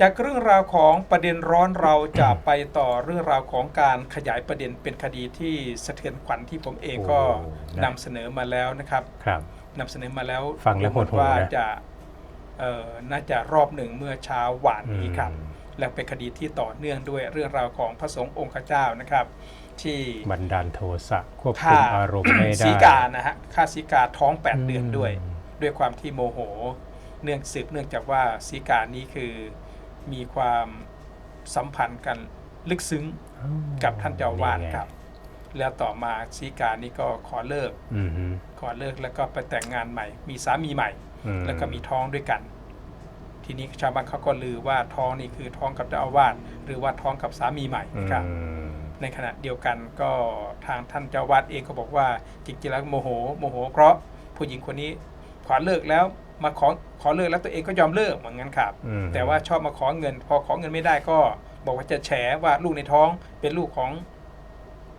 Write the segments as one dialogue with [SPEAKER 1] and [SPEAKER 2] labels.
[SPEAKER 1] จากเรื่องราวของประเด็นร้อนเราจะไปต่อเรื่องราวของการขยายประเด็นเป็นคดีที่สะเทือนขวัญที่ผมเองก็
[SPEAKER 2] โอ้นะ
[SPEAKER 1] นำเสนอมาแล้วนะครับ
[SPEAKER 2] ครับ
[SPEAKER 1] นำเสนอมาแล้ว
[SPEAKER 2] ฟังแล้วหดหู่
[SPEAKER 1] ว่า
[SPEAKER 2] นะ
[SPEAKER 1] จะเอ่อน่าจะรอบหนึ่งเมื่อเช้าหวานนี้ครับ
[SPEAKER 2] อืม
[SPEAKER 1] และเป็นคดีที่ต่อเนื่องด้วยเรื่องราวของพระสงฆ์องค์ข้าเจ้านะครับ ที่
[SPEAKER 2] บันดาลโทสะควบคุ
[SPEAKER 1] ฆ่าม
[SPEAKER 2] อารมณ์ไม่ได้
[SPEAKER 1] สีกานะฮะฆ่าสีกาท้อง8เดือนด้วย
[SPEAKER 2] อืม
[SPEAKER 1] ด้วยความที่โมโห เนื่องสืบเนื่องจากว่าสีกานี้คือ มีความสัมพันธ์กันลึกซึ้งกับท่านเจ้าอาวาส
[SPEAKER 2] นี่ไง
[SPEAKER 1] ครับ แล้วต่อมาสีกานี้ก็ขอเลิก
[SPEAKER 2] อืมฮึ
[SPEAKER 1] ขอเลิกแล้วก็ไปแต่งงานใหม่ มีสามีใหม่
[SPEAKER 2] อื
[SPEAKER 1] แล้วก็มีท้องด้วยกัน ทีนี้ชาวบ้านเขาก็ลือว่าท้องนี่คือท้องกับเจ้าอาวาสหรือว่าท้องกับสามีใหม่นะครับ
[SPEAKER 2] อืม
[SPEAKER 1] ในขณะเดียวกันก็ทางท่านเจ้าวาดเองก็บอกว่าจริงๆแล้วโมโหโมโหเพราะผู้หญิงคนนี้ขอเลิกแล้ว มาขอขอเลิกแล้วตัวเองก็ยอมเลิกเหมือนกันครับ
[SPEAKER 2] อืม
[SPEAKER 1] แต่ว่าชอบมาขอเงิน พอขอเงินไม่ได้ก็ บอกว่าจะแฉว่าลูกในท้องเป็นลูกของ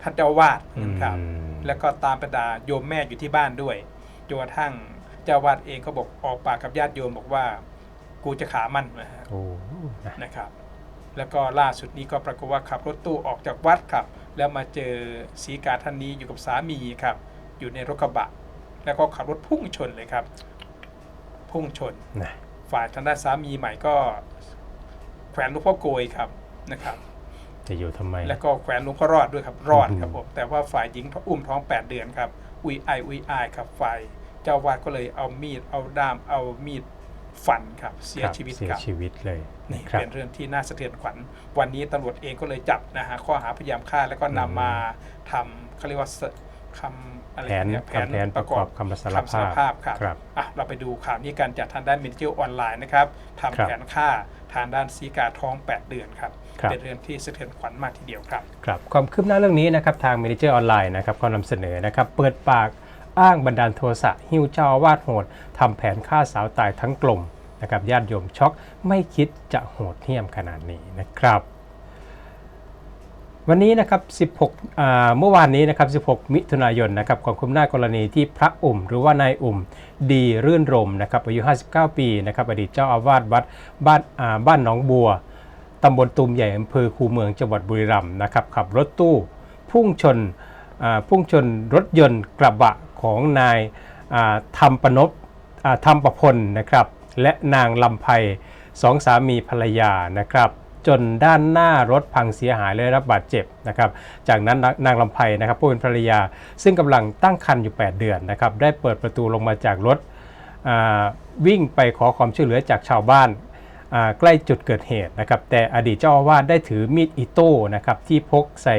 [SPEAKER 1] ท่านเจ้าวาดเหมือนกันครับ
[SPEAKER 2] อืม
[SPEAKER 1] แล้วก็ตามประดาโยมแม่อยู่ที่บ้านด้วยจนกระทั่งเจ้าวาดเองก็บอกออกปากกับญาติโยมบอกว่า กูจะขามันนะฮะ
[SPEAKER 2] โอ้นะ
[SPEAKER 1] นะครับ แล้วก็ล่าสุดนี้ก็ปรากฏว่าขับรถตู้ออกจากวัดครับ แล้วมาเจอสีกาท่านนี้อยู่กับสามีครับ อยู่ในรถกระบะ แล้วก็ขับรถพุ่งชนเลยครับ พุ่งชน
[SPEAKER 2] นะ
[SPEAKER 1] ฝ่ายทางด้านสามีใหม่ก็ แขวนหลูกพ่อโกยครับนะครับ
[SPEAKER 2] จะอยู่ทำไม
[SPEAKER 1] แล้วก็แขวนหลวงพ่อรอดด้วยครับรอดครับผมแต่ว่าฝ่ายหญิงอุ้มท้อง 8 เดือนครับอุยไออุยอายครับฝ่ายเจ้าวาดก็เลยเอามีดเอาด้ามเอามีดฟันครับเสีย
[SPEAKER 2] ครับ
[SPEAKER 1] ชีวิต
[SPEAKER 2] เสีย
[SPEAKER 1] ครับ
[SPEAKER 2] ชีวิตเลย
[SPEAKER 1] นี่
[SPEAKER 2] ครับ
[SPEAKER 1] เป็นเรื่องที่น่าสะเทือนขวัญ วันนี้ตำรวจเองก็เลยจับนะฮะข้อหาพยายามฆ่าแล้วก็นำมาทำเขาเรียกว่าสคำ อะไร
[SPEAKER 2] แผน
[SPEAKER 1] เนี่ย
[SPEAKER 2] ทำแผนประกอบคำรับสาร
[SPEAKER 1] คำสาร
[SPEAKER 2] ภา
[SPEAKER 1] ภา
[SPEAKER 2] พ
[SPEAKER 1] พครับ
[SPEAKER 2] ครับ
[SPEAKER 1] อะเราไปดูข่าวนี้กันจากทางด้านมินเจลออนไลน์นะครับทำ
[SPEAKER 2] ครับ
[SPEAKER 1] แผนฆ่าทางด้านซีกาท้อง 8 เดือนครับ
[SPEAKER 2] ครับ
[SPEAKER 1] เป็นเรื่องที่สะเทือนขวัญมากทีเดียวครับ
[SPEAKER 2] ครับความคืบหน้าเรื่องนี้นะครับทาง Manager ออนไลน์นะครับก็นำเสนอนะครับเปิดปากอ้างบันดาลโทสะหิ้วเจ้าอาวาดโหดทำแผนฆ่าสาวตายทั้งกลมนะครับญาติโยมช็อกไม่คิดจะโหดเหี้ยมขนาดนี้นะครับ วันนี้นะครับ 16 เมื่อวานนี้นะครับ 16 มิถุนายนนะครับความคืบหน้ากรณีที่พระอุ่ม หรือว่านายอุ่ม ดีรื่นรมนะครับอายุ 59 ปีนะครับอดีตเจ้าอาวาสวัดบ้านาบ้านหนองบัวตำบลตุมใหญ่อำเภอคูเมืองจังหวัดบุรีรัมย์นะครับขับรถตู้พุ่งชนพุ่งชนรถยนต์กระบะของนายธรรมปนพธรรมประพลนะครับและนางลำไพสองสามีภรรยานะครับ จนด้านหน้ารถพังเสียหายและรับบาดเจ็บนะครับจากนั้นนางลำไพนะครับผู้เป็นภรรยา ซึ่งกำลังตั้งครรภ์อยู่ 8 เดือนนะครับได้เปิดประตูลงมาจากรถวิ่งไปขอความช่วยเหลือจากชาวบ้านใกล้จุดเกิดเหตุนะครับแต่อดีตเจ้าอาวาสได้ถือมีดอิโต้นะครับที่พกใส่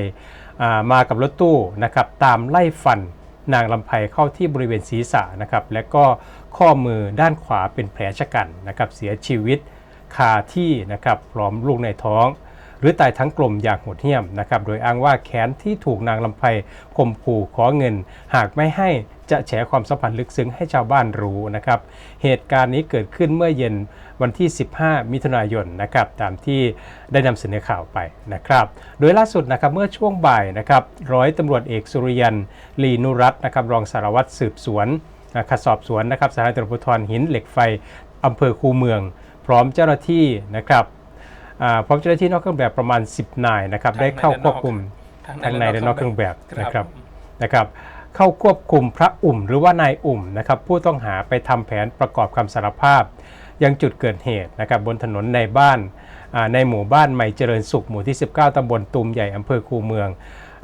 [SPEAKER 2] มากับรถตู้นะครับตามไล่ฟันนางลำไพเข้าที่บริเวณศีรษะนะครับและก็ข้อมือด้านขวาเป็นแผลชะกันนะครับเสียชีวิต คาที่นะครับพร้อมลูกในท้อง หรือตายทั้งกลมอย่างโหดเหี้ยมนะครับโดยอ้างว่าแค้นที่ถูกนางลำไพข่มขู่ขอเงิน หากไม่ให้จะแฉความสัมพันธ์ลึกซึ้งให้ชาวบ้านรู้นะครับ เหตุการณ์นี้เกิดขึ้นเมื่อเย็นวันที่ 15 มิถุนายนนะครับ ตามที่ได้นำเสนอข่าวไปนะครับ โดยล่าสุดนะครับเมื่อช่วงบ่ายนะครับ ร้อยตำรวจเอกสุริยันลีนุรัตน์นะครับ รองสารวัตรสืบสวนอ่าขัดสอบสวนนะครับสถานีตำรวจภูธรหินเหล็กไฟอำเภอคูเมือง พร้อมเจ้าหน้าที่นะครับอ่าพร้อมเจ้าหน้าที่นอกเครื่องแบบประมาณ 10 นายนะครับ
[SPEAKER 1] ทั้ง
[SPEAKER 2] ได้เข้า
[SPEAKER 1] ในและนอก
[SPEAKER 2] ควบคุมทั้งในและนอกเครื่องแบบ
[SPEAKER 1] ค
[SPEAKER 2] นะค
[SPEAKER 1] รั
[SPEAKER 2] รั
[SPEAKER 1] บบ
[SPEAKER 2] นะครับ เข้าควบคุมพระอุ่มหรือว่านายอุ่มนะครับผู้ต้องหาไปทำแผนประกอบคำสารภาพ ยังจุดเกิดเหตุนะครับบนถนนในบ้านอ่าในหมู่บ้านใหม่เจริญสุขหมู่ที่ 19ตำบลตุมใหญ่อำเภอคูเมือง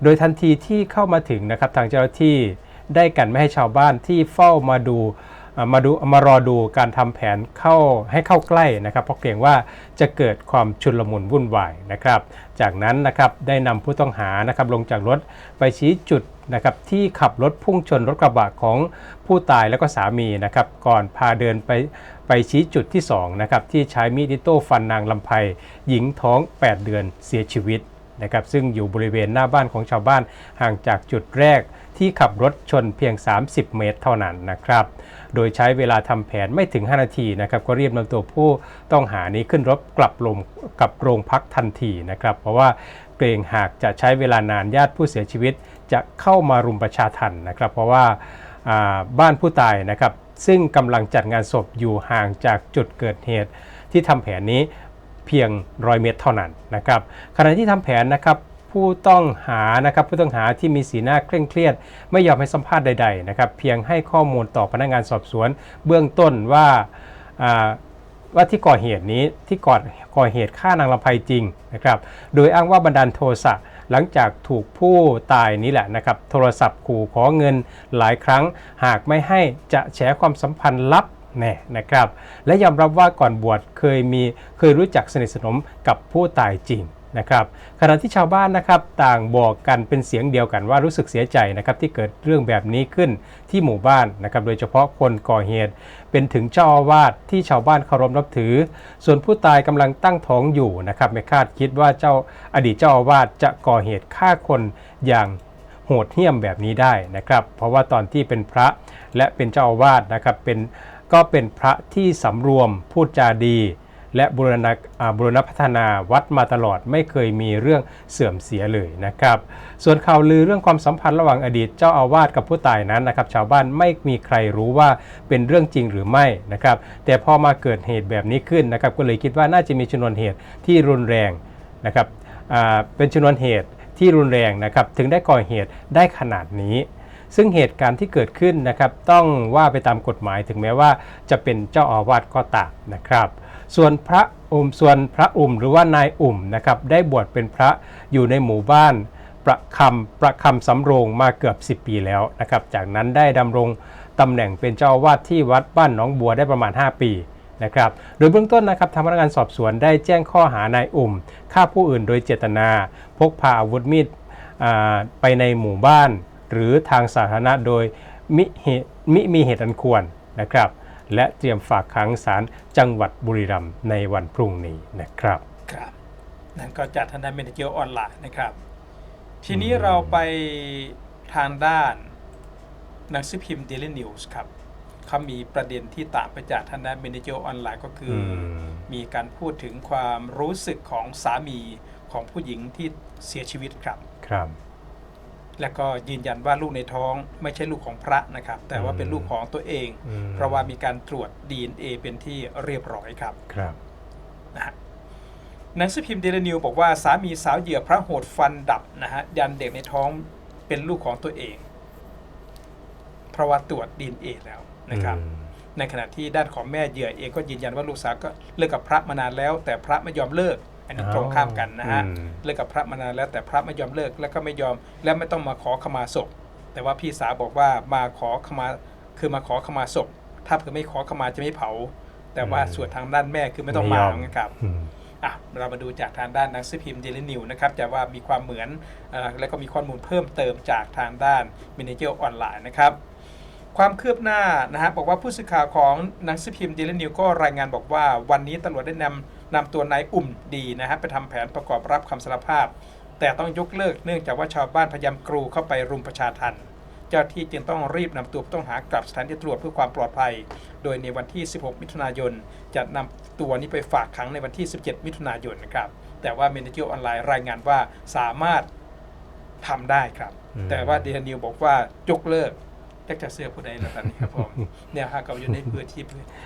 [SPEAKER 2] โดยทันทีที่เข้ามาถึงนะครับทางเจ้าหน้าที่ได้กันไม่ให้ชาวบ้านที่เฝ้ามาดูอ่า มาดูมารอดูการทำแผนเข้าให้เข้าใกล้นะครับ เพราะเกรงว่าจะเกิดความชุลมุนวุ่นวายนะครับ จากนั้นนะครับได้นำผู้ต้องหานะครับลงจากรถไปชี้จุดนะครับที่ขับรถพุ่งชนรถกระบะของผู้ตายแล้วก็สามีนะครับก่อนพาเดินไปไปชี้จุดที่2นะครับที่ใช้มีดอิโต้ฟันนางลำไพหญิงท้อง 8 เดือนเสียชีวิตนะครับซึ่งอยู่บริเวณหน้าบ้านของชาวบ้านห่างจากจุดแรกที่ขับรถชนเพียง 30 เมตรเท่านั้นนะครับ โดยใช้เวลาทำแผนไม่ถึง 5 นาทีนะครับก็เรียบนำตัวผู้ต้องหานี้ขึ้นรถกลับลงกับโรงพักทันทีนะครับเพราะว่าเกรงหากจะใช้เวลานานญาติผู้เสียชีวิต จะเข้ามารุมประชาทันนะครับ เพราะว่าอ่าบ้านผู้ตายนะครับซึ่งกำลังจัดงานศพอยู่ห่างจากจุดเกิดเหตุ ที่ทำแผนนี้เพียงร้อยเมตรเท่านั้นนะครับขณะที่ทำแผนนะครับ ผู้ต้องหานะครับผู้ต้องหาที่มีสีหน้าเคร่งเครียด ไม่ยอมให้สัมภาษณ์ใดๆนะครับเพียงให้ข้อมูลต่อพนักงานสอบสวน เบื้องต้นว่าอ่าว่าที่ก่อเหตุนี้ที่ก่อก่อเหตุฆ่านางลำไพจริงนะครับโดยอ้างว่าบันดาลโทสะหลังจากถูกผู้ตายนี้แหละนะครับโทรศัพท์ขู่ขอเงินหลายครั้ง หากไม่ให้จะแฉความสัมพันธ์ลับแน่นะครับและยอมรับว่าก่อนบวชเคยมีเคยรู้จักสนิทสนมกับผู้ตายจริง นะครับขณะที่ชาวบ้านนะครับต่างบอกกันเป็นเสียงเดียวกันว่ารู้สึกเสียใจนะครับที่เกิดเรื่องแบบนี้ขึ้นที่หมู่บ้านนะครับโดยเฉพาะคนก่อเหตุ เป็นถึงเจ้าอาวาสที่ชาวบ้านเคารพนับถือ ส่วนผู้ตายกำลังตั้งท้องอยู่นะครับไม่คาดคิดว่าเจ้าอดีตเจ้าอาวาสจะก่อเหตุฆ่าคนอย่างโหดเหี้ยมแบบนี้ได้นะครับ เพราะว่าตอนที่เป็นพระและเป็นเจ้าอาวาสนะครับเป็นก็เป็นพระที่สำรวมพูดจาดี และบูรณาบูรณพัฒนาวัดมาตลอดไม่เคยมีเรื่องเสื่อมเสียเลยนะครับ ส่วนข่าวลือเรื่องความสัมพันธ์ระหว่างอดีตเจ้าอาวาสกับผู้ตายนั้นนะครับ ชาวบ้านไม่มีใครรู้ว่าเป็นเรื่องจริงหรือไม่นะครับ แต่พอมาเกิดเหตุแบบนี้ขึ้นนะครับ ก็เลยคิดว่าน่าจะมีชนวนเหตุที่รุนแรงนะครับเป็นชนวนเหตุที่รุนแรงนะครับถึงได้ก่อเหตุได้ขนาดนี้ซึ่งเหตุการณ์ที่เกิดขึ้นนะครับต้องว่าไปตามกฎหมายถึงแม้ว่าจะเป็นเจ้าอาวาสก็ตามนะครับ ส่วนพระอุมส่วนพระอุ่มหรือว่านายอุ่มนะครับได้บวชเป็นพระอยู่ในหมู่บ้านประคำประคำสำโรงมาเกือบ 10 ปีแล้วนะครับ จากนั้นได้ดำรงตำแหน่งเป็นเจ้าวาสที่วัดบ้านหนองบัวได้ประมาณ 5 ปีนะครับ โดยเบื้องต้นนะครับทางพนักงานสอบสวนได้แจ้งข้อหานายอุ่มฆ่าผู้อื่นโดยเจตนา พกพาอาวุธมีดไปในหมู่บ้าน หรือทางสาธารณะโดยมิมิมีเหตุอันควรนะครับ และเตรียมฝากขังศาลจังหวัดบุรีรัมย์ในวันพรุ่งนี้นะครับ
[SPEAKER 1] ครับนั่นก็จากทางด้านเมนเจอร์ออนไลน์นะครับ ทีนี้เราไปทางด้านหนังสือพิมพ์ Daily News ครับเขามีประเด็นที่ต่างไปจากทางด้านเมนเจอร์ออนไลน์ก็คืออ
[SPEAKER 2] ม
[SPEAKER 1] มีการพูดถึงความรู้สึกของสามีของผู้หญิงที่เสียชีวิตครับ
[SPEAKER 2] ครับ
[SPEAKER 1] และก็ยืนยันว่าลูกในท้องไม่ใช่ลูกของพระนะครับ แต่ว่าเป็นลูกของตัวเอง
[SPEAKER 2] อืม
[SPEAKER 1] เพราะว่ามีการตรวจ DNA เป็นที่เรียบร้อยครับ
[SPEAKER 2] ครับ
[SPEAKER 1] นะฮะหนังสือพิมพ์เดลนิวบอกว่าสามีสาวเหยื่อพระโหดฟันดับนะฮะยันเด็กในท้องเป็นลูกของตัวเอง เพราะว่าตรวจ DNA แล้วนะครับ
[SPEAKER 2] อืม
[SPEAKER 1] ในขณะที่ด้านของแม่เหยื่อเองก็ยืนยันว่าลูกสาวก็เลิกกับพระมานานแล้ว แต่พระไม่ยอมเลิก อันนี้
[SPEAKER 2] อ๋อ
[SPEAKER 1] ตรงข้ามกันนะฮะ
[SPEAKER 2] อืม
[SPEAKER 1] เลิกกับพระมานานแล้วแต่พระไม่ยอมเลิกแล้วก็ไม่ยอมและไม่ต้องมาขอขมาศพ แต่ว่าพี่สาวบอกว่ามาขอขมาคือมาขอขมาศพ ถ้าเผื่อไม่ขอขมาจะไม่เผา แต่ว่า
[SPEAKER 2] อืม
[SPEAKER 1] ส่วนทางด้านแม่คือไม่ต้องมานะครับ
[SPEAKER 2] อืม
[SPEAKER 1] อะเรามาดูจากทางด้านหนังสือพิมพ์ Daily News นะครับจะว่ามีความเหมือนเออแล้วก็มีข้อมูลเพิ่มเติมจากทางด้าน Manager ออนไลน์นะครับความคืบหน้านะฮะบอกว่าผู้สื่อข่าวของหนังสือพิมพ์ Daily News ก็รายงานบอกว่า วันนี้ตำรวจได้นำ นำตัวนายอุ่มดีนะฮะไปทำแผนประกอบรับคำสารภาพ แต่ต้องยกเลิกเนื่องจากว่าชาวบ้านพยายามกรูเข้าไปรุมประชาทันเจ้าที่จึงต้องรีบนำตัวผู้ต้องหากลับสถานที่ตรวจเพื่อความปลอดภัย โดยในวันที่ 16 มิถุนายน จะนำตัวนี้ไปฝากขังในวันที่ 17 มิถุนายนนะครับแต่ว่าเมนเจอร์ออนไลน์รายงานว่าสามารถทำได้ครับ
[SPEAKER 2] อืม
[SPEAKER 1] แต่ว่าเดนิวบอกว่ายกเลิกจักจะเสื้อผู้ใดแล้วตอนนี้ครับผมเนี่ยฮะเขาอยู่ในพื้นที่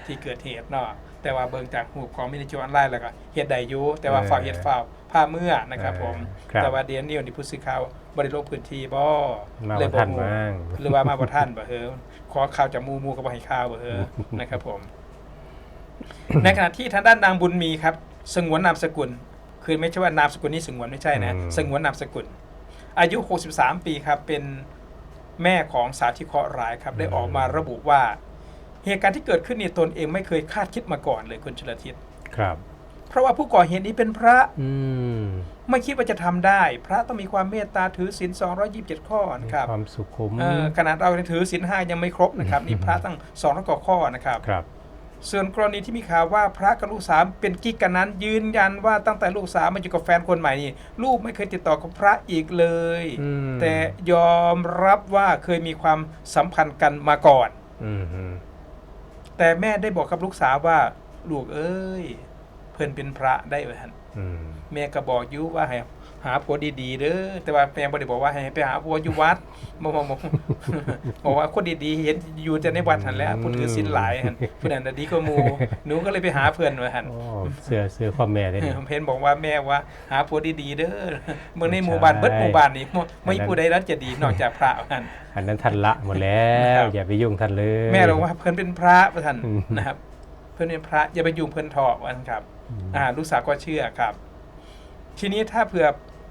[SPEAKER 1] ที่เกิดเหตุเนาะ แต่ว่าเบิ่งจากหูปของเมนเจอร์ออนไลน์แล้วก็เหตุใดอยู่แต่ว่าฝากเหตุฝ้าวผ้าเมื่อนะครับผม
[SPEAKER 2] ครับ
[SPEAKER 1] แต่ว่าเดนิวนี่ผู้สื่อข่าวบริโลกพื้นที่บ่
[SPEAKER 2] มา
[SPEAKER 1] เลย
[SPEAKER 2] บ่ทัน
[SPEAKER 1] รู้
[SPEAKER 2] บ้าง
[SPEAKER 1] หรือว่ามาบ่ท่านบ่เฮอขอข่าวจากหมูหมูก็บ่ให้ข่าวบ่เฮอนะครับผม ในขณะที่ทางด้านนางบุญมีครับ สงวนนามสกุล คือไม่ใช่ว่านามสกุลนี้สงวนไม่ใช่นะ
[SPEAKER 2] อืม
[SPEAKER 1] สงวนนามสกุล อายุ 63 ปีครับ เป็นแม่ของสาวที่เคราะห์ร้ายครับ ได้ออกมาระบุว่า เหตุการณ์ที่เกิดขึ้นนี่ตนเองไม่เคยคาดคิดมาก่อนเลยคุณชลทิศ
[SPEAKER 2] ครับ
[SPEAKER 1] เพราะว่าผู้ก่อเหตุนี้เป็นพระ
[SPEAKER 2] อืม
[SPEAKER 1] ไม่คิดว่าจะทำได้ พระต้องมีความเมตตาถือศีล227 ข้อ
[SPEAKER 2] มี
[SPEAKER 1] นะครับ
[SPEAKER 2] ความสุขุม
[SPEAKER 1] เอ่อขนาดเรายังถือศีลห้ายังไม่ครบนะครับนี่พระตั้งสองร้อยกว่าข้อนะครับ
[SPEAKER 2] ครับ
[SPEAKER 1] ส่วนกรณีที่มีข่าวว่าพระกับลูกสาวเป็นกิ๊กกันนั้น ยืนยันว่าตั้งแต่ลูกสาวมาอยู่กับแฟนคนใหม่นี่ลูกไม่เคยติดต่อกับพระอีกเลย
[SPEAKER 2] อืม
[SPEAKER 1] แต่ยอมรับว่าเคยมีความสัมพันธ์กันมาก่อน
[SPEAKER 2] อืมอืม
[SPEAKER 1] แต่แม่ได้บอกกับลูกสาวว่าลูกเอ้ย เพื่อนเป็นพระได้เว้ยฮะ
[SPEAKER 2] อืม
[SPEAKER 1] แม่ก็บอกอยุว่าให้ หาผัวดีๆเด้อแต่ว่าแม่บ่ได้บอกว่าให้ไปหาผัวอยู่วัดบ่บ่บ่บอกว่าคนดีๆเห็นอยู่แต่ในวัดหั่นแหล้วผู้ถือศีลหลายหั่นผู้นั้นน่ะดีกว่าหมู่หนูก็เลยไปหาเพื่อนว่าหั่น
[SPEAKER 2] โอ้เสื้อเสื้อพ่อแม่เลยนี่
[SPEAKER 1] เพนบอกว่าแม่ว่าหาผัวดีๆเด้อเมื่อในหมู่บ้านเบิดหมู่บ้านนี่บ่ไม่ผู้ใดนั้นจะดีนอกจากพระว่าหั่น
[SPEAKER 2] อันนั้นท่านละหมดแล้
[SPEAKER 1] ครั
[SPEAKER 2] ว
[SPEAKER 1] บ
[SPEAKER 2] อย่าไปยุ่งท่านเลย
[SPEAKER 1] แม่บอกว่าเพิ่นเป็นพระว่าท่าน
[SPEAKER 2] อืม
[SPEAKER 1] นะครับ เพิ่นเป็นพระอย่าไปยุ่งเพิ่นทอกว่าท่านครับอ่าลูกสาวก็เชื่อครับ ทีนี้ถ้าเผื่อ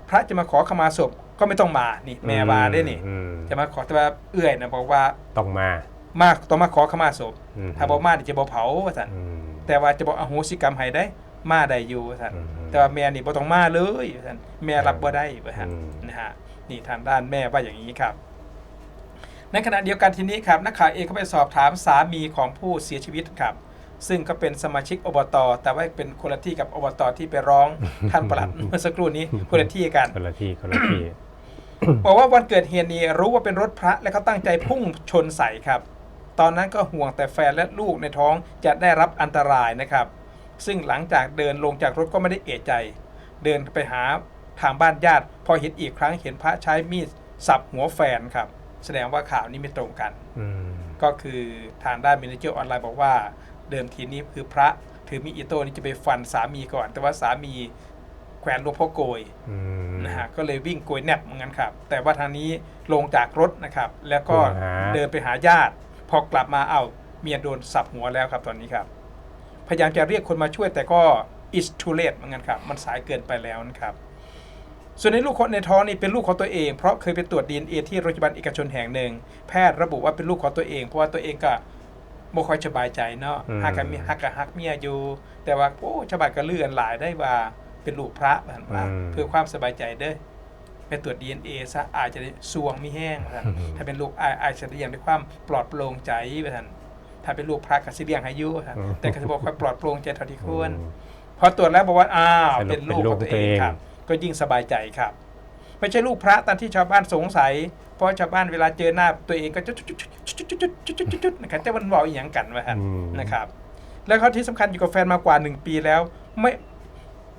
[SPEAKER 1] พระจะมาขอขมาศพก็ไม่ต้องมานี่ แม่ว่าได้นี่
[SPEAKER 2] อืม
[SPEAKER 1] จะมาขอแต่ว่าเอื้อยนะบอกว่า
[SPEAKER 2] ต้องมา
[SPEAKER 1] มาต้องมาขอขมาศพ
[SPEAKER 2] อืม
[SPEAKER 1] ถ้าบอกมานี่จะบอกเผาว่าท่าน
[SPEAKER 2] อืม
[SPEAKER 1] แต่ว่าจะบอกอโหสิกรรมให้ได้ มาได้อยู่ว่าท่าน
[SPEAKER 2] อืม
[SPEAKER 1] แต่ว่าแม่นี่บ่ต้องมาเลยว่าท่านแม่รับบ่ได้ว่าท่าน
[SPEAKER 2] อืม
[SPEAKER 1] นะฮะนี่ทางด้านแม่ว่าอย่างนี้ครับ ในขณะเดียวกันทีนี้ครับนักข่าวเองก็ไปสอบถามสามีของผู้เสียชีวิตครับ ซึ่งก็เป็นสมาชิกอบต แต่ว่าเป็นคนละที่กับอบต ที่ไปร้องท่านประหลัดเมื่อสักครู่นี้คนละที่กัน
[SPEAKER 2] คนละที่คนละที่
[SPEAKER 1] บอกว่าวันเกิดเหตุนี้รู้ว่าเป็นรถพระและเขาตั้งใจพุ่งชนใส่ครับ ตอนนั้นก็ห่วงแต่แฟนและลูกในท้องจะได้รับอันตรายนะครับ ซึ่งหลังจากเดินลงจากรถก็ไม่ได้เอะใจ เดินไปหาทางบ้านญาติ พอเห็นอีกครั้งเห็นพระใช้มีดสับหัวแฟนครับ แสดงว่าข่าวนี้ไม่ตรงกัน
[SPEAKER 2] อืม
[SPEAKER 1] ก็คือทางด้านมินิเจอร์ออนไลน์บอกว่า เดิมทีนี้คือพระถือมีดอิโต้นี่จะไปฟันสามีก่อน แต่ว่าสามีแขวนหลวงพ่อโกย
[SPEAKER 2] อืม
[SPEAKER 1] นะฮะก็เลยวิ่งโกยแนบเหมือนกันครับ แต่ว่าทางนี้ลงจากรถนะครับ แล้วก็
[SPEAKER 2] ลงหา
[SPEAKER 1] เดินไปหาญาติ พอกลับมาเอาเมียโดนสับหัวแล้วครับตอนนี้ครับ พยายามจะเรียกคนมาช่วยแต่ก็ is too late เหมือนกันครับ มันสายเกินไปแล้วนะครับ ส่วนในลูกคนในท้องนี่เป็นลูกของตัวเอง เพราะเคยไปตรวจ DNA ที่โรงพยาบาลเอกชนแห่งหนึ่ง แพทย์ระบุว่าเป็นลูกของตัวเอง เพราะว่าตัวเองก็ ไม่ค่อยสบายใจเนาะ
[SPEAKER 2] อืม
[SPEAKER 1] ฮักกันมีฮักกับฮักเมียอยู่ แต่ว่าโอ้ชาวบ้านก็เลื่อนหลายได้ว่าเป็นลูกพระว่าว่าเพื่อความสบายใจเด้อไปตรวจ DNA ซะอาจจะได้สวงมีแห้งว่าซั่นถ้าเป็นลูกอายอายจะได้อย่างด้วยความปลอดโปร่งใจว่าท่านถ้าเป็นลูกพระก็สิเลี้ยงให้อยู่ว่าท่าน
[SPEAKER 2] อืม
[SPEAKER 1] แต่ก็จะบอกค่อยปลอดโปร่งใจเท่าที่ควร
[SPEAKER 2] อืม
[SPEAKER 1] พอตรวจแล้วบอกว่าอ้าว
[SPEAKER 2] สรุป
[SPEAKER 1] เป็นลูก
[SPEAKER 2] เป็นลู
[SPEAKER 1] ข
[SPEAKER 2] ก
[SPEAKER 1] องตัว
[SPEAKER 2] ตัว
[SPEAKER 1] เอ
[SPEAKER 2] เองง
[SPEAKER 1] ครับ ก็ยิ่งสบายใจครับ ไม่ใช่ลูกพระตามที่ชาวบ้านสงสัย เพราะชาวบ้านเวลาเจอหน้าตัวเองก็จุดจุดจุดจุดจุดจุดจุดจุดจุดจุดนะครับแต่มันบอกอีกอย่างกันว่าท่าน
[SPEAKER 2] อืม
[SPEAKER 1] นะครับ แล้วเขาที่สำคัญอยู่กับแฟนมากว่าหนึ่งปีแล้ว ไม่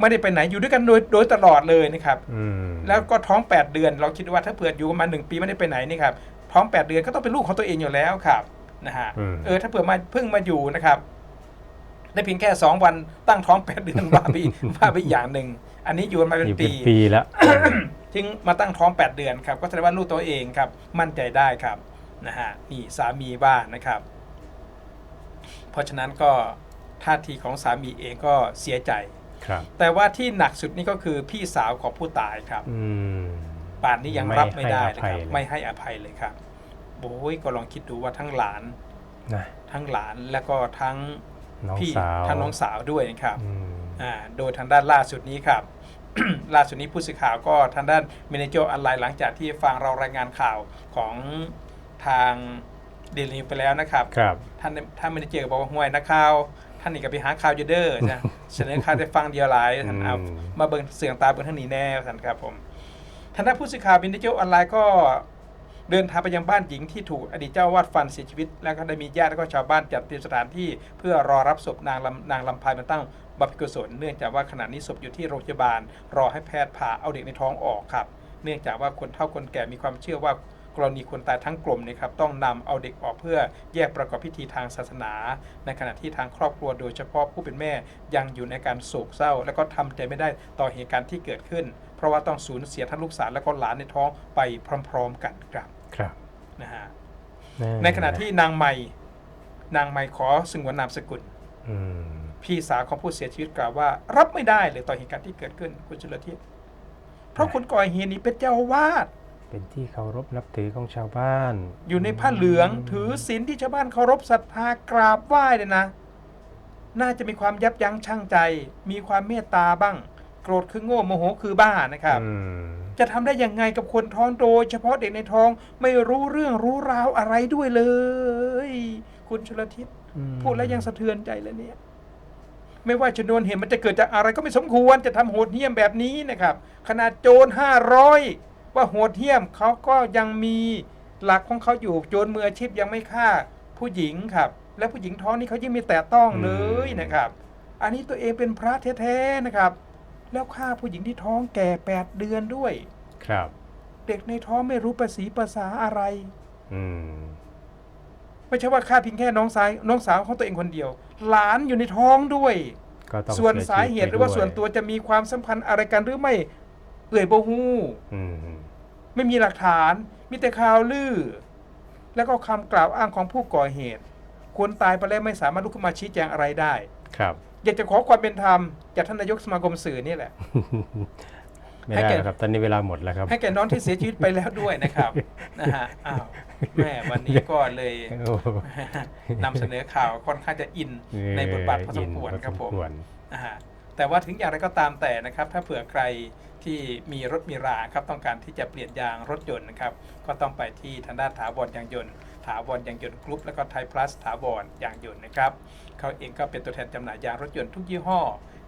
[SPEAKER 1] ไม่ได้ไปไหนอยู่ด้วยกันโดยโดยตลอดเลยนะครับ
[SPEAKER 2] อืม
[SPEAKER 1] แล้วก็ท้อง8เดือนเราคิดว่าถ้าเผื่ออยู่ประมาณหนึ่งปีไม่ได้ไปไหนนี่ครับท้อง8เดือนก็ต้องเป็นลูกของตัวเองอยู่แล้วครับนะฮะ
[SPEAKER 2] อืม
[SPEAKER 1] เออถ้าเผื่อมาเพิ่งมาอยู่นะครับได้เพียงแค่2วันตั้งท้อง8เดือนว่าไปว่าไปอีกอย่างหนึ่งอันนี้อยู่มาเป็น
[SPEAKER 2] อยู่เป็
[SPEAKER 1] ปี
[SPEAKER 2] นปีแล้ว
[SPEAKER 1] ถึงมาตั้งท้อง 8 เดือนครับก็แสดงว่าลูกตัวเองครับมั่นใจได้ครับนะฮะนี่สามีว่านะครับ เพราะฉะนั้นก็ท่าทีของสามีเองก็เสียใจ
[SPEAKER 2] ครับ
[SPEAKER 1] แต่ว่าที่หนักสุดนี่ก็คือพี่สาวของผู้ตายครับ
[SPEAKER 2] อืม
[SPEAKER 1] ป่านนี้ยังรับไม่ได้
[SPEAKER 2] ไม่ให้
[SPEAKER 1] นะ
[SPEAKER 2] อภัย
[SPEAKER 1] ครับ
[SPEAKER 2] เลย
[SPEAKER 1] ไม่ให้อภัยเลยครับโอ้ยก็ลองคิดดูว่าทั้งหลาน
[SPEAKER 2] นะ
[SPEAKER 1] ทั้งหลานแล้วก็ทั้ง
[SPEAKER 2] น้อง
[SPEAKER 1] พี่
[SPEAKER 2] สาว
[SPEAKER 1] ทั้งน้องสาวด้วยครับ
[SPEAKER 2] อืม
[SPEAKER 1] อ่า โดยทางด้านล่าสุดนี้ครับ ล่าสุดนี้ผู้สื่อข่าวก็ทางด้านเมเนเจอร์ออนไลน์หลังจากที่ฟังเรารายงานข่าวของทางเดลิวไปแล้วนะครับ
[SPEAKER 2] ครับ
[SPEAKER 1] ท่านท่านเมเนเจอร์บอกว่าห่วยนักข่าวท่านนี่ก็ไปหาข่าวอยู่เด้อนะเสนอข่าวได้ฟังเดียวหลายท่านเอา
[SPEAKER 2] อืม
[SPEAKER 1] มาเบิ่งเสียงตาเบิ่งทางนี้แน่ท่านครับผมทางด้านผู้สื่อข่าวบินดิจิทัลออนไลน์ก็เดินทางไปยังบ้านหญิงที่ถูกอดีตเจ้าอาวาดฟันเสียชีวิต แล้วก็ได้มีญาติและก็ชาวบ้านจัดเตรียมสถานที่ เพื่อรอรับศพนางลำนางลำพายมาตั้ง บำเพ็ญกุศลเนื่องจากว่าขณะนี้ศพอยู่ที่โรงพยาบาล รอให้แพทย์ผ่าเอาเด็กในท้องออกครับ เนื่องจากว่าคนเฒ่าคนแก่มีความเชื่อว่ากรณีคนตายทั้งกลมเนี่ยครับต้องนำเอาเด็กออกเพื่อแยกประกอบพิธีทางศาสนา ในขณะที่ทางครอบครัวโดยเฉพาะผู้เป็นแม่ยังอยู่ในการโศกเศร้า และก็ทำใจไม่ได้ต่อเหตุการณ์ที่เกิดขึ้น เพราะว่าต้องสูญเสียทั้งลูกสาวและก็หลานในท้องไปพร้อม ๆ กันครับ
[SPEAKER 2] ครับ
[SPEAKER 1] นะฮะ
[SPEAKER 2] แใน
[SPEAKER 1] ขณะที่นางใหม่ นางใหม่ขอสงวนนามสกุล
[SPEAKER 2] อืม
[SPEAKER 1] พี่สาวของผู้เสียชีวิตกล่าวว่า รับไม่ได้เลยต่อเหตุการณ์ที่เกิดขึ้นคุณจุลทิพย์เพราะคนก่อเหตุนี้เป็นเจ้าอาวาส
[SPEAKER 2] เป็นที่เคารพนับถือของชาวบ้าน
[SPEAKER 1] อยู่ในผ้าเหลืองถือศีลที่ชาวบ้านเคารพศรัทธากราบไหว้เลยนะ น่าจะมีความยับยั้งชั่งใจ มีความเมตตาบ้าง โกรธคือโง่โมโหคือบ้านะครับ
[SPEAKER 2] อืม
[SPEAKER 1] จะทำได้ยังไงกับคนท้องโดยเฉพาะเด็กในท้องไม่รู้เรื่องรู้ราวอะไรด้วยเลย คุณชลทิศ
[SPEAKER 2] อืม
[SPEAKER 1] พูดแล้วยังสะเทือนใจเลยเนี่ย ไม่ว่าชนวนเหตุมันจะเกิดจากอะไรก็ไม่สมควรจะทำโหดเหี้ยมแบบนี้นะครับขนาดโจรห้าร้อยว่าโหดเหี้ยมเขาก็ยังมีหลักของเขาอยู่โจรมืออาชีพยังไม่ฆ่าผู้หญิงครับ และผู้หญิงท้องนี่เขายิ่งไม่แตะต้องเลยนะครับ อันนี้ตัวเองเป็นพระแท้ๆนะครับ แล้วฆ่าผู้หญิงที่ท้องแก่8เดือนด้วย
[SPEAKER 2] ครับ
[SPEAKER 1] เด็กในท้องไม่รู้ภาษีภาษาอะไร
[SPEAKER 2] อืม
[SPEAKER 1] ไม่ใช่ว่าฆ่าเพียงแค่น้องสายน้องสาวของตัวเองคนเดียว หลานอยู่ในท้องด้วย
[SPEAKER 2] ก็ต้อง
[SPEAKER 1] ส่วน
[SPEAKER 2] สีย
[SPEAKER 1] สา
[SPEAKER 2] ชี
[SPEAKER 1] เห
[SPEAKER 2] วิต
[SPEAKER 1] ตุหรือว่า
[SPEAKER 2] ไปด้ย
[SPEAKER 1] ส่วนตัวจะมีความสัมพันธ์อะไรกันหรือไม่เอ่ยโบฮู้
[SPEAKER 2] อืม
[SPEAKER 1] ไม่มีหลักฐานมีแต่ข่าวลือ แล้วก็คำกล่าวอ้างของผู้ก่อเหตุ คนตายไปแล้วไม่สามารถลุกขึ้นมาชี้แจงอะไรได้
[SPEAKER 2] ครับ
[SPEAKER 1] อยากจะขอความเป็นธรรมจากท่านนายกสมาคมสื่อนี่แหละ
[SPEAKER 2] ไม่
[SPEAKER 1] ให้
[SPEAKER 2] ได้
[SPEAKER 1] แก่
[SPEAKER 2] แล้วครับ ตอนนี้เวลาหมดแล้วครับ
[SPEAKER 1] ให้แก่น้องที่เสียชีวิตไปแล้วด้วยนะครับ นะฮะอ้าวแม่วันนี้ก็เลย
[SPEAKER 2] โอ้
[SPEAKER 1] นำเสนอข่าวค่อนข้างจะอินในบทบาทพอสมควร
[SPEAKER 2] อิน
[SPEAKER 1] ครับผม
[SPEAKER 2] พอสควร
[SPEAKER 1] นะฮะแต่ว่าถึงอย่างไรก็ตามแต่นะครับ ถ้าเผื่อใครที่มีรถมีราครับต้องการที่จะเปลี่ยนยางรถยนต์นะครับ ก็ต้องไปที่ทางด้านถาวรยางยนต์ ถาวรยางยนต์กรุ๊ปแล้วก็ไทยพลัสถาวรยางยนต์นะครับเขาเองก็เป็นตัวแทนจำหน่ายยางรถยนต์ทุกยี่ห้อ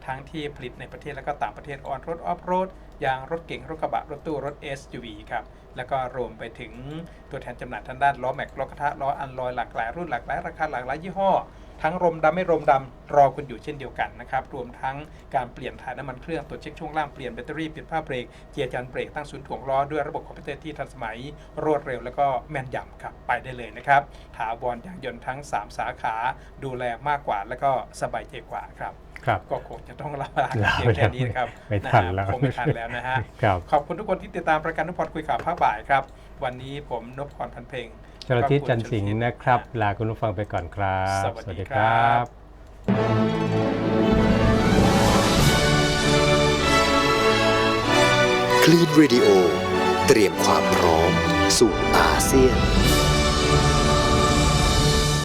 [SPEAKER 1] ทั้งที่ผลิตในประเทศและก็ต่างประเทศออนรถออฟโรด ยางรถเก๋งรถกระบะรถตู้รถ SUV ครับแล้วก็รวมไปถึงตัวแทนจำหน่ายทางด้านล้อแม็กล้อกระทะล้ออันลอยหลากหลายรุ่นหลากหลายราคาหลากหลายยี่ห้อ ทั้งรมดำไม่รมดำรอคุณอยู่เช่นเดียวกันนะครับรวมทั้งการเปลี่ยนถ่ายน้ำมันเครื่องตรวจเช็คช่วงล่างเปลี่ยนแบตเตอรี่เปลี่ยนผ้าเบรกเกียร์จันเบรกตั้งศูนย์ถ่วงล้อด้วยระบบคอมพิวเตอร์ที่ทันสมัย รวดเร็วแล้วก็แม่นยำครับไปได้เลยนะครับถาวรยางยนต์ทั้ง 3 สาขาดูแลมากกว่า แล้วก็สบายใจกว่าครับ
[SPEAKER 2] ครับ
[SPEAKER 1] ก็คงจะต้องลาลา
[SPEAKER 2] ลา
[SPEAKER 1] เพียงแค่นี้นะครับ
[SPEAKER 2] ไม่ทันแล้วะ
[SPEAKER 1] ฮะคงไม่ทันแล้วนะฮะ
[SPEAKER 2] ครับ
[SPEAKER 1] ขอบคุณทุกคนที่ติดตามรายการนุพรคุยข่าวภาคบ่ายครับ วันนี้ผมนพพรพันเพลง
[SPEAKER 2] ชลทิศจันทร์สิงห์นะครับ ลาคุณผู้ฟังไปก่อนครับ
[SPEAKER 1] สวัสดีครับ
[SPEAKER 3] คลีน Radio เตรียมความพร้อมสู่อาเซียน